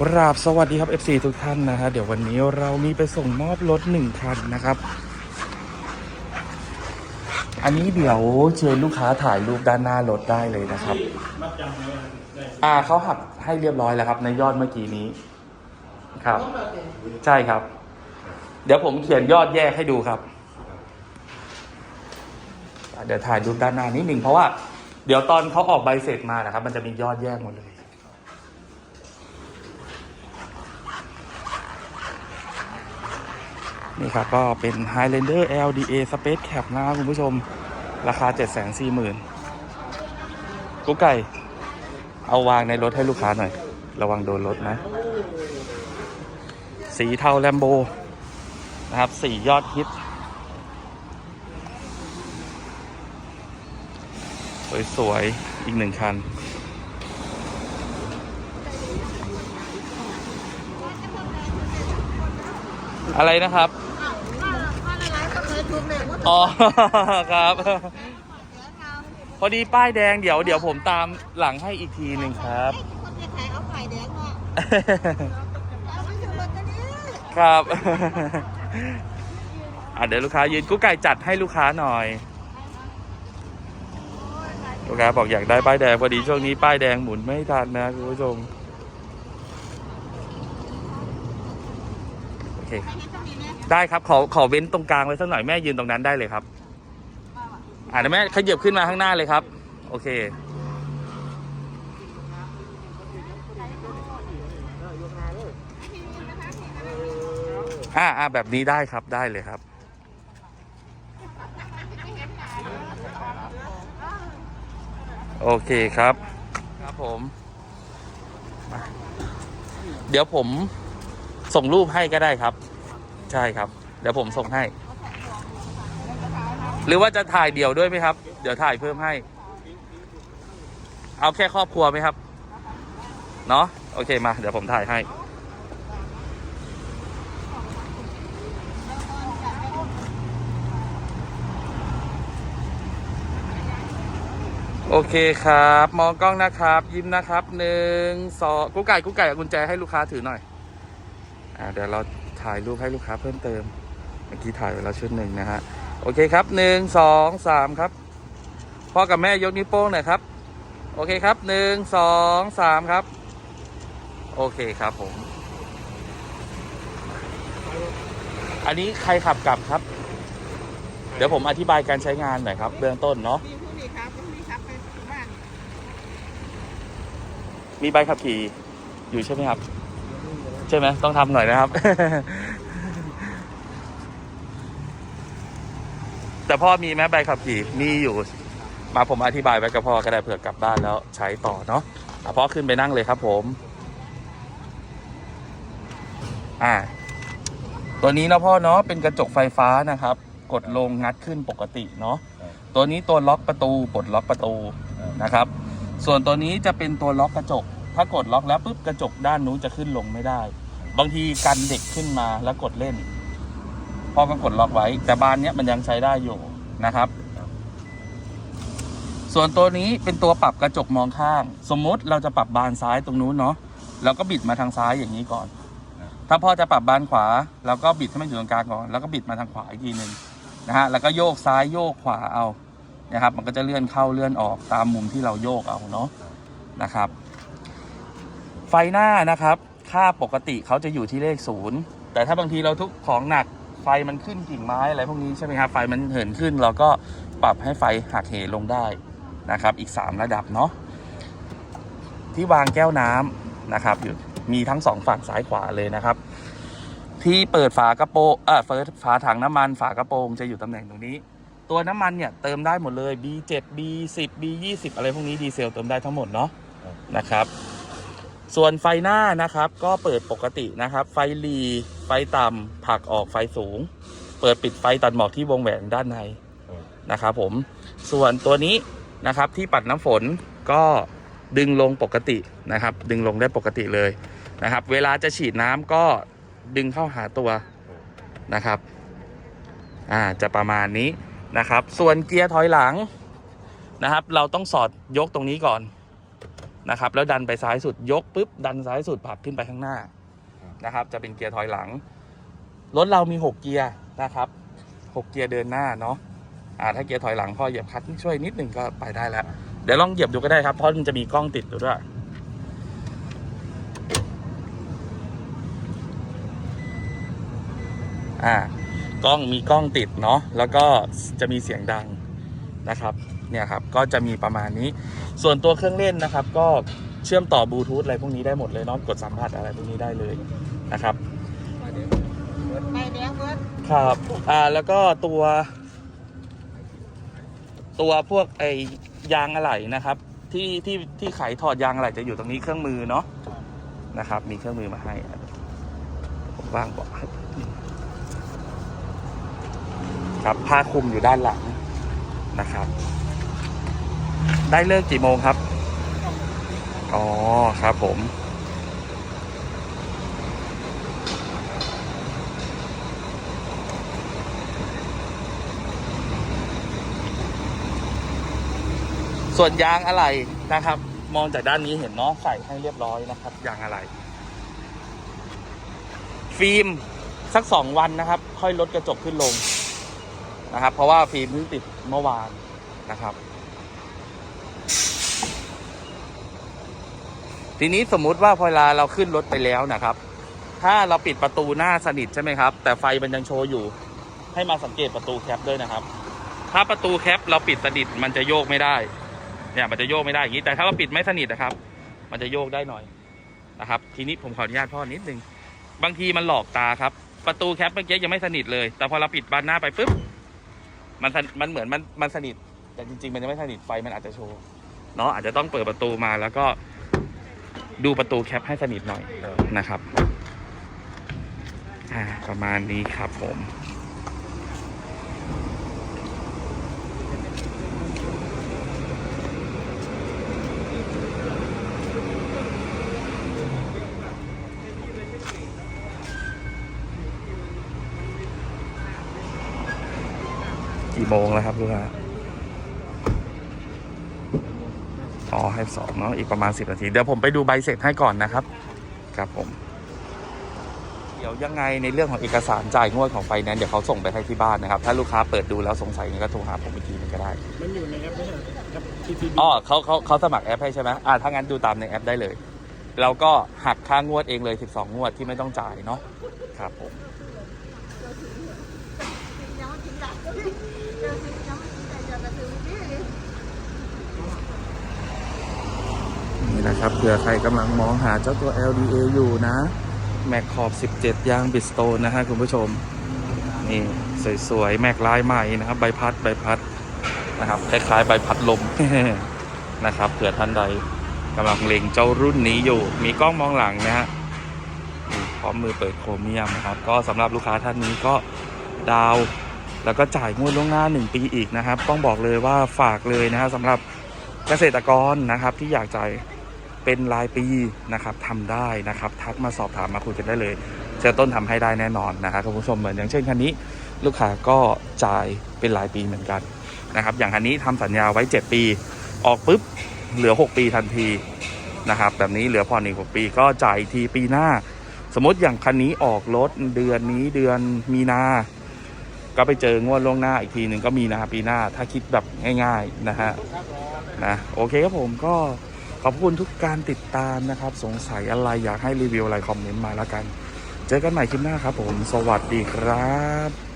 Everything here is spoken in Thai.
กราบสวัสดีครับ FC ทุกท่านนะฮะเดี๋ยววันนี้เรามีไปส่งมอบรถหนึ่งคันนะครับ อันนี้เดี๋ยวเชิญลูกค้าถ่ายรูปด้านหน้ารถได้เลยนะครับ อ่าเขาหักให้เรียบร้อยแล้วครับ ในยอดเมื่อกี้นี้ ครับ ใช่ครับ เดี๋ยวผมเขียนยอดแยกให้ดูครับ เดี๋ยวถ่ายรูปด้านหน้านิดหนึ่งเพราะว่า เดี๋ยวตอนเขาออกใบเสร็จมานะครับ มันจะมียอดแยกหมดเลย นี่ครับ ก็เป็น Highlander LDA Space Cap นะครับคุณผู้ชมราคา 740,000กุ๊กไก่ เอาวางในรถให้ลูกค้าหน่อย ระวังโดนรถนะ สีเทาแลมโบนะครับสียอดฮิต สวยๆ อีกหนึ่งคันอะไรนะครับ อ๋อครับ พอดีป้ายแดงเดี๋ยวเดี๋ยวผมตามหลังให้อีกทีหนึ่งครับ คนจะขายเอาไข่แดงเนาะเอาไปอยู่รถกันนี้ครับอะเดี๋ยวลูกค้ายืนกุ๊กไก่จัดให้ลูกค้าหน่อย ลูกค้าบอกอยากได้ป้ายแดงพอดีช่วงนี้ป้ายแดงหมุนไม่ทันนะคุณผู้ชม โอเค ได้ครับขอขอเว้นตรงกลางไว้สักหน่อยแม่ยืนตรงนั้นได้เลยครับ อ่าแม่ขยับขึ้นมาข้างหน้าเลยครับ โอเค อ่าอ่าแบบนี้ได้ครับได้เลยครับ โอเคครับ ครับผม เดี๋ยวผมส่งรูปให้ก็ได้ครับ ใช่ครับ เดี๋ยวผมส่งให้ หรือว่าจะถ่ายเดี่ยวด้วยไหมครับ เดี๋ยวถ่ายเพิ่มให้ เอาแค่ครอบครัวไหมครับ เนาะโอเคมา เดี๋ยวผมถ่ายให้ โอเคครับ มองกล้องนะครับ ยิ้มนะครับหนึ่งสองกุ๊กไก่กุ๊กไก่เอากุญแจให้ลูกค้าถือหน่อย อ่าเดี๋ยวเรา ถ่ายรูปให้ลูกค้าเพิ่มเติม เมื่อกี้ถ่ายไปแล้วชุดหนึ่งนะฮะ โอเคครับหนึ่งสองสามครับ พ่อกับแม่ยกนิ้วโป้งหน่อยครับ โอเคครับหนึ่งสองสามครับ โอเคครับผม อันนี้ใครขับกลับครับ เดี๋ยวผมอธิบายการใช้งานหน่อยครับ เบื้องต้นเนาะ มีผู้นี้ครับผู้นี้ครับไปบ้านมีใบขับขี่อยู่ใช่ไหมครับ ใช่ไหมต้องทำหน่อยนะครับ แต่พ่อมีไหมใบขับขี่มีอยู่ มาผมอธิบายไว้กับพ่อก็ได้เผื่อกลับบ้านแล้วใช้ต่อเนาะอะพ่อขึ้นไปนั่งเลยครับผม อ่า ตัวนี้นะพ่อเนาะเป็นกระจกไฟฟ้านะครับ กดลงงัดขึ้นปกติเนาะตัวนี้ตัวล็อกประตูปลดล็อกประตูนะครับ ส่วนตัวนี้จะเป็นตัวล็อกกระจก ถ้ากดล็อกแล้วปุ๊บกระจกด้านนู้นจะขึ้นลงไม่ได้ บางทีกันเด็กขึ้นมาแล้วกดเล่นพ่อก็กดล็อกไว้ แต่บานเนี้ยมันยังใช้ได้อยู่นะครับ ส่วนตัวนี้เป็นตัวปรับกระจกมองข้าง สมมติเราจะปรับบานซ้ายตรงนู้นเนาะเราก็บิดมาทางซ้ายอย่างนี้ก่อน ถ้าพ่อจะปรับบานขวาเราก็บิดให้มันอยู่ตรงกลางก่อน แล้วก็บิดมาทางขวาอีกทีหนึ่งนะฮะแล้วก็โยกซ้ายโยกขวาเอานะครับ มันก็จะเลื่อนเข้าเลื่อนออกตามมุมที่เราโยกเอาเนาะนะครับ ไฟหน้านะครับ ค่าปกติเขาจะอยู่ที่เลขศูนย์แต่ถ้าบางทีเราทุกของหนักไฟมันขึ้นกิ่งไม้อะไรพวกนี้ใช่ไหมครับไฟมันเหินขึ้น เราก็ปรับให้ไฟหักเหลงได้นะครับ อีก 3 ระดับเนาะที่วางแก้วน้ำนะครับอยู่มีทั้งสองฝั่งซ้ายขวาเลยนะครับ ที่เปิดฝากระโปรงเออเฟิร์สฝาถังน้ำมันฝากระโปรงจะอยู่ตำแหน่งตรงนี้ ตัวน้ำมันเนี่ยเติมได้หมดเลย B7 B10 B20 อะไรพวกนี้ดีเซลเติมได้ทั้งหมดเนาะนะครับ ส่วนไฟหน้านะครับก็เปิดปกตินะครับ ไฟลีไฟต่ำผลักออกไฟสูง เปิดปิดไฟตัดหมอกที่วงแหวนด้านในนะครับผมส่วนตัวนี้นะครับที่ปัดน้ำฝนก็ดึงลงปกตินะครับ ดึงลงได้ปกติเลยนะครับ เวลาจะฉีดน้ำก็ดึงเข้าหาตัวนะครับอ่าจะประมาณนี้นะครับ ส่วนเกียร์ถอยหลังนะครับ เราต้องสอดยกตรงนี้ก่อน นะครับแล้วดันไปซ้ายสุดยกปุ๊บดันซ้ายสุดผลักขึ้นไปข้างหน้านะครับ จะเป็นเกียร์ถอยหลัง รถเรามีหกเกียร์นะครับหกเกียร์เดินหน้าเนาะอ่าถ้าเกียร์ถอยหลังพอเหยียบคลัตช์ช่วยนิดหนึ่งก็ไปได้แล้ว เดี๋ยวลองเหยียบดูก็ได้ครับเพราะมันจะมีกล้องติดอยู่ด้วยอ่ากล้องมีกล้องติดเนาะแล้วก็จะมีเสียงดังนะครับ เนี่ยครับก็จะมีประมาณนี้ ส่วนตัวเครื่องเล่นนะครับ ก็เชื่อมต่อบลูทูธอะไรพวกนี้ได้หมดเลยเนาะกดสัมผัสอะไรพวกนี้ได้เลยนะครับไปแดงเบิร์ดครับอ่าแล้วก็ตัว ตัวพวกไอยางอะไหล่นะครับ ที่ที่ที่ไขถอดยางอะไหล่จะอยู่ตรงนี้เครื่องมือเนาะนะครับ มีเครื่องมือมาให้อะผมว่างบอกให้ครับผ้าคลุมอยู่ด้านหลังนะครับ ได้เลิกกี่โมงครับ อ๋อครับผม ส่วนยางอะไหล่นะครับ มองจากด้านนี้เห็นเนาะใส่ให้เรียบร้อยนะครับ ยางอะไหล่ฟิล์มสักสองวันนะครับ ค่อยลดกระจกขึ้นลงนะครับ เพราะว่าฟิล์มเพิ่งติดเมื่อวานนะครับ ทีนี้สมมุติว่าพอเวลาเราขึ้นรถไปแล้วนะครับ ถ้าเราปิดประตูหน้าสนิทใช่ไหมครับ แต่ไฟมันยังโชว์อยู่ ให้มาสังเกตประตูแคปด้วยนะครับ ถ้าประตูแคปเราปิดสนิทมันจะโยกไม่ได้ เนี่ยมันจะโยกไม่ได้อย่างนี้ แต่ถ้าเราปิดไม่สนิทนะครับ มันจะโยกได้หน่อยนะครับ ทีนี้ผมขออนุญาตพ่อนิดนึง บางทีมันหลอกตาครับ ประตูแคปเมื่อกี้ยังไม่สนิทเลย แต่พอเราปิดบานหน้าไปปุ๊บ มันสนมันเหมือนมันมันสนิท แต่จริง ๆ มันยังไม่สนิทไฟมันอาจจะโชว์เนาะอาจจะต้องเปิดประตูมาแล้วก็ ดูประตูแคปให้สนิทหน่อยนะครับอ่าประมาณนี้ครับผม กี่โมงแล้วครับลูกค้า อ๋อให้สองเนาะอีกประมาณสิบนาที เดี๋ยวผมไปดูใบเสร็จให้ก่อนนะครับ ครับผม เดี๋ยวยังไงในเรื่องของเอกสารจ่ายงวดของไฟแนนซ์เดี๋ยวเขาส่งไปให้ที่บ้านนะครับ ถ้าลูกค้าเปิดดูแล้วสงสัยยังไงก็โทรหาผมอีกทีนึงก็ได้ มันอยู่ในแอปไม่ใช่เหรอแอป TTB อ๋อเขาเขาเขาสมัครแอปให้ใช่ไหมอ่าถ้างั้นดูตามในแอปได้เลย แล้วก็หักค่างวดเองเลย 12 งวดที่ไม่ต้องจ่ายเนาะ ครับผม ยังไม่ถึงหลักเจอถึงยังไม่ถึงแต่จะมาถึงที่ นี่นะครับเผื่อใครกำลังมองหาเจ้าตัว LDA อยู่นะ แม็กขอบ 17 ยางบิสโตนนะฮะคุณผู้ชม นี่สวยๆ แม็กลายใหม่นะครับ ใบพัดใบพัดนะครับคล้ายๆใบพัดลมนะครับเผื่อท่านใดกำลังเล็งเจ้ารุ่นนี้อยู่ มีกล้องมองหลังนะฮะนี่พร้อมมือเปิดโครเมียมนะครับ ก็สำหรับลูกค้าท่านนี้ก็ดาวแล้วก็จ่ายงวดล่วงหน้า 1 ปีอีกนะครับ ต้องบอกเลยว่าฝากเลยนะฮะสำหรับเกษตรกรนะครับที่อยากจ่าย เป็นรายปีนะครับทำได้นะครับทักมาสอบถามมาคุยกันได้เลยเจอต้นทำให้ได้แน่นอนนะครับคุณผู้ชมเหมือนอย่างเช่นคันนี้ ลูกค้าก็จ่ายเป็นรายปีเหมือนกันนะครับอย่างคันนี้ทำสัญญาไว้ 7 ปี ออกปุ๊บเหลือ 6 ปีทันทีนะครับแบบนี้เหลือผ่อนอีก6ปีก็จ่ายทีปีหน้า สมมติอย่างคันนี้ออกรถเดือนนี้เดือนมีนา ก็ไปเจองวดล่วงหน้าอีกทีหนึ่งก็มีนาปีหน้าถ้าคิดแบบง่าย ๆนะฮะนะโอเคครับผมก็ ขอบคุณทุกการติดตามนะครับ สงสัยอะไรอยากให้รีวิวอะไรคอมเมนต์มาแล้วกัน เจอกันใหม่คลิปหน้าครับผม สวัสดีครับ